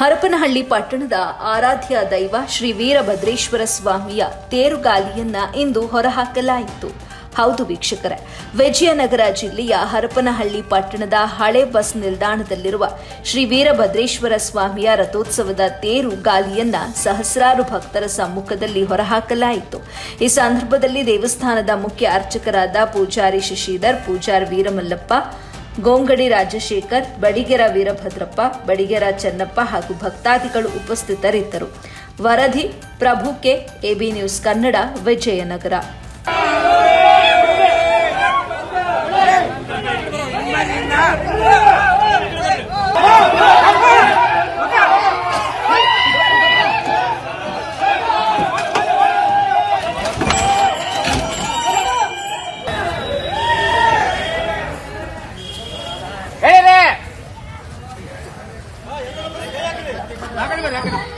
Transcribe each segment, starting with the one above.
ಹರಪನಹಳ್ಳಿ ಪಟ್ಟಣದ ಆರಾಧ್ಯ ದೈವ ಶ್ರೀ ವೀರಭದ್ರೇಶ್ವರ ಸ್ವಾಮಿಯ ತೇರುಗಾಲಿಯನ್ನ ಇಂದು ಹೊರಹಾಕಲಾಯಿತು. ಹೌದು ವೀಕ್ಷಕರೇ, ವಿಜಯನಗರ ಜಿಲ್ಲೆಯ ಹರಪನಹಳ್ಳಿ ಪಟ್ಟಣದ ಹಳೆ ಬಸ್ ನಿಲ್ದಾಣದಲ್ಲಿರುವ ಶ್ರೀ ವೀರಭದ್ರೇಶ್ವರ ಸ್ವಾಮಿಯ ರಥೋತ್ಸವದ ತೇರು ಗಾಲಿಯನ್ನ ಸಹಸ್ರಾರು ಭಕ್ತರ ಸಮ್ಮುಖದಲ್ಲಿ ಹೊರಹಾಕಲಾಯಿತು. ಈ ಸಂದರ್ಭದಲ್ಲಿ ದೇವಸ್ಥಾನದ ಮುಖ್ಯ ಅರ್ಚಕರಾದ ಪೂಜಾರಿ ಶಶಿಧರ್, ಪೂಜಾರಿ ವೀರಮಲ್ಲಪ್ಪ ಗೋಂಗಡಿ ರಾಜಶೇಖರ್, ಬಡಿಗೆರ ವೀರಭದ್ರಪ್ಪ, ಬಡಿಗೆರ ಚೆನ್ನಪ್ಪ ಹಾಗೂ ಭಕ್ತಾದಿಗಳು ಉಪಸ್ಥಿತರಿದ್ದರು. ವರದಿ, Prabhu K, AB news Kannada, Vijayanagara. 나가리 말이야.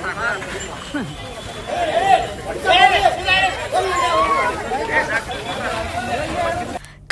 Tá pra.